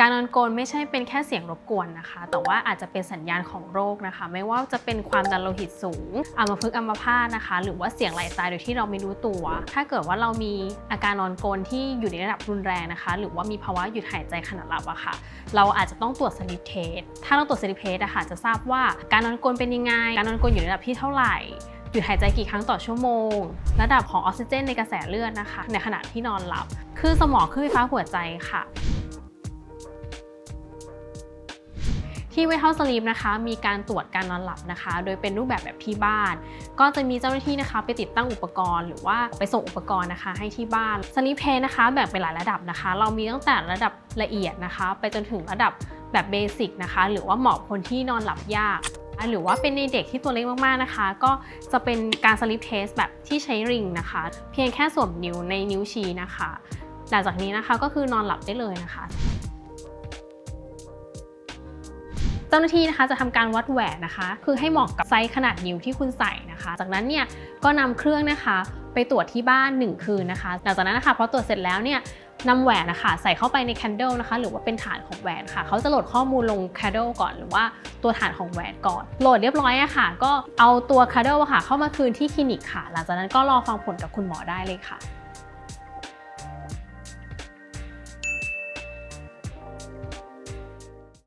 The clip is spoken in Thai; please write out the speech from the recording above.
การนอนกรนไม่ใช่เป็นแค่เสียงรบกวนนะคะ แต่ว่าอาจจะเป็นสัญญาณของโรคนะคะ ไม่ว่าจะเป็นความดันโลหิตสูงอัมพฤกษ์อัมพาตนะคะ หรือว่าเสียงไหลตายโดยที่เราไม่รู้ตัว ถ้าเกิดว่าเรามีอาการนอนกรนที่อยู่ในระดับรุนแรงนะคะ หรือว่ามีภาวะหยุดหายใจขณะหลับอะค่ะ เราอาจจะต้องตรวจสลิปเทสถ้าเราตรวจสลิปเทสอะค่ะจะทราบว่าการนอนกรนเป็นยังไง การนอนกรนอยู่ในระดับที่เท่าไหร่หยุดหายใจกี่ครั้งต่อชั่วโมง ระดับของออกซิเจนในกระแสเลือดนะคะ ในขณะที่นอนหลับ คือสมองขึ้นไฟฟ้าหัวใจค่ะ ที่ไวท์เฮาส์สลีปนะคะมีการตรวจการนอนหลับนะคะ โดยเป็นรูปแบบแบบที่บ้าน ก็จะมีเจ้าหน้าที่นะคะ ไปติดตั้งอุปกรณ์ หรือว่าไปส่งอุปกรณ์นะคะ ให้ที่บ้านสลีปเพนะคะแบ่งเป็นหลายระดับนะคะ เรามีตั้งแต่ระดับละเอียดนะคะ ไปจนถึงระดับแบบเบสิกนะคะ หรือว่าเหมาะคนที่นอนหลับยากหรือว่าเป็นในเด็กที่ตัวเล็กมากๆนะคะ ก็จะเป็นการสลิปเทสแบบที่ใช้ริงนะคะ เพียงแค่สวมนิ้วในนิ้วชี้นะคะ หลังจากนี้นะคะก็คือนอนหลับได้เลยนะคะ เจ้าหน้าที่นะคะจะทำการวัดแหวนนะคะ คือให้เหมาะกับไซส์ขนาดนิ้วที่คุณใส่นะคะ จากนั้นเนี่ยก็นำเครื่องนะคะ ไปตรวจที่บ้าน 1 คืนนะคะหลังจากนั้นนะคะพอตรวจเสร็จแล้วเนี่ยนำแหวนนะคะใส่เข้าไปใน Candle นะคะ หรือว่าเป็นฐานของแหวนค่ะ เขาจะโหลดข้อมูลลง Candle ก่อนหรือว่าตัวฐานของแหวนก่อน โหลดเรียบร้อยอะค่ะ ก็เอาตัว Candle อะค่ะ เข้ามาคืนที่คลินิกค่ะ หลังจากนั้นก็รอฟังผลกับคุณหมอได้เลยค่ะ